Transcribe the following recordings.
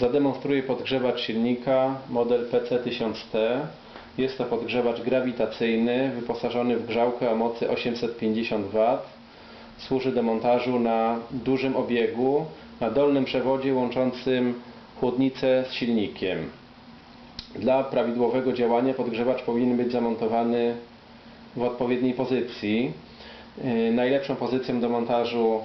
Zademonstruję podgrzewacz silnika model PC1000T. Jest to podgrzewacz grawitacyjny wyposażony w grzałkę o mocy 850 W. Służy do montażu na dużym obiegu, na dolnym przewodzie łączącym chłodnicę z silnikiem. Dla prawidłowego działania podgrzewacz powinien być zamontowany w odpowiedniej pozycji. Yy, Najlepszą pozycją do montażu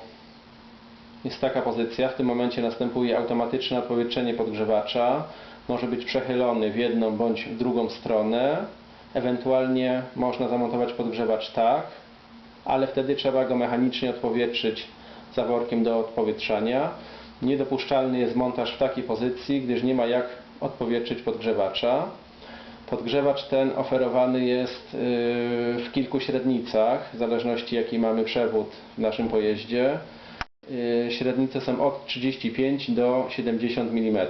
jest taka pozycja. W tym momencie następuje automatyczne odpowietrzenie podgrzewacza. Może być przechylony w jedną bądź w drugą stronę. Ewentualnie można zamontować podgrzewacz tak, ale wtedy trzeba go mechanicznie odpowietrzyć zaworkiem do odpowietrzania. Niedopuszczalny jest montaż w takiej pozycji, gdyż nie ma jak odpowietrzyć podgrzewacza. Podgrzewacz ten oferowany jest yy, w kilku średnicach, w zależności jaki mamy przewód w naszym pojeździe. Yy, Średnice są od 35 do 70 mm.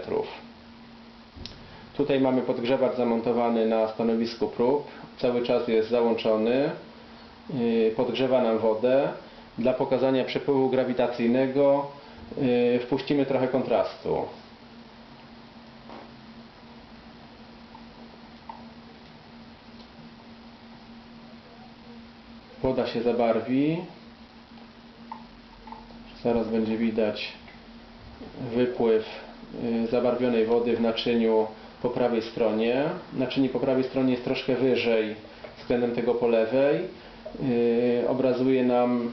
Tutaj mamy podgrzewacz zamontowany na stanowisku prób. Cały czas jest załączony. Yy, Podgrzewa nam wodę. Dla pokazania przepływu grawitacyjnego yy, wpuścimy trochę kontrastu. Woda się zabarwi. Zaraz będzie widać wypływ y, zabarwionej wody w naczyniu po prawej stronie. Naczynie po prawej stronie jest troszkę wyżej względem tego po lewej. Y, Obrazuje nam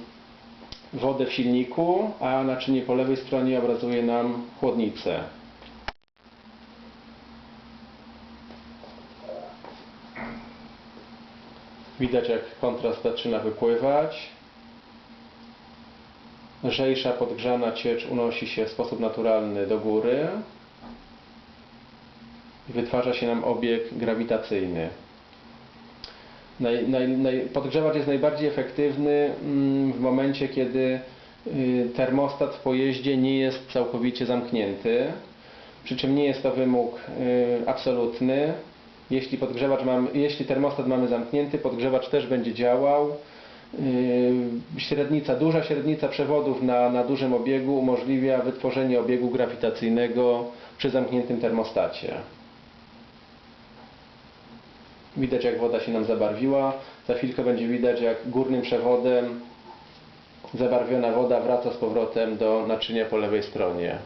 wodę w silniku, a naczynie po lewej stronie obrazuje nam chłodnicę. Widać jak kontrast zaczyna wypływać. Lżejsza podgrzana ciecz unosi się w sposób naturalny do góry i wytwarza się nam obieg grawitacyjny. Naj, naj, naj, podgrzewacz jest najbardziej efektywny mm, w momencie, kiedy y, termostat w pojeździe nie jest całkowicie zamknięty. Przy czym nie jest to wymóg y, absolutny. Jeśli, podgrzewacz mamy, jeśli termostat mamy zamknięty, podgrzewacz też będzie działał. Yy, Średnica, duża średnica przewodów na, na dużym obiegu umożliwia wytworzenie obiegu grawitacyjnego przy zamkniętym termostacie. Widać jak woda się nam zabarwiła. Za chwilkę będzie widać jak górnym przewodem zabarwiona woda wraca z powrotem do naczynia po lewej stronie.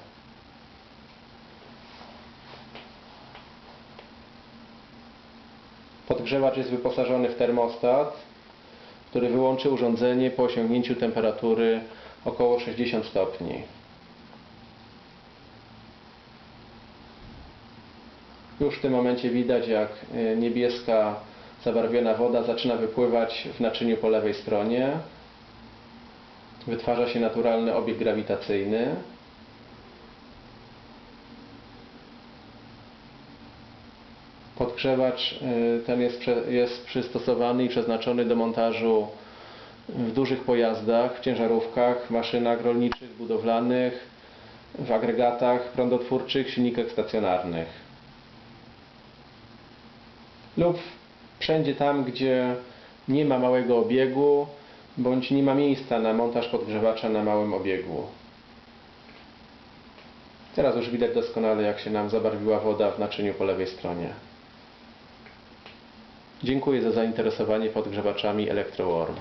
Podgrzewacz jest wyposażony w termostat, który wyłączy urządzenie po osiągnięciu temperatury około 60 stopni. Już w tym momencie widać jak y, niebieska zabarwiona woda zaczyna wypływać w naczyniu po lewej stronie. Wytwarza się naturalny obieg grawitacyjny. Podgrzewacz y, ten jest, jest przystosowany i przeznaczony do montażu w dużych pojazdach, w ciężarówkach, maszynach rolniczych, budowlanych, w agregatach prądotwórczych, silnikach stacjonarnych. Lub wszędzie tam, gdzie nie ma małego obiegu, bądź nie ma miejsca na montaż podgrzewacza na małym obiegu. Teraz już widać doskonale, jak się nam zabarwiła woda w naczyniu po lewej stronie. Dziękuję za zainteresowanie podgrzewaczami ElectroWarm.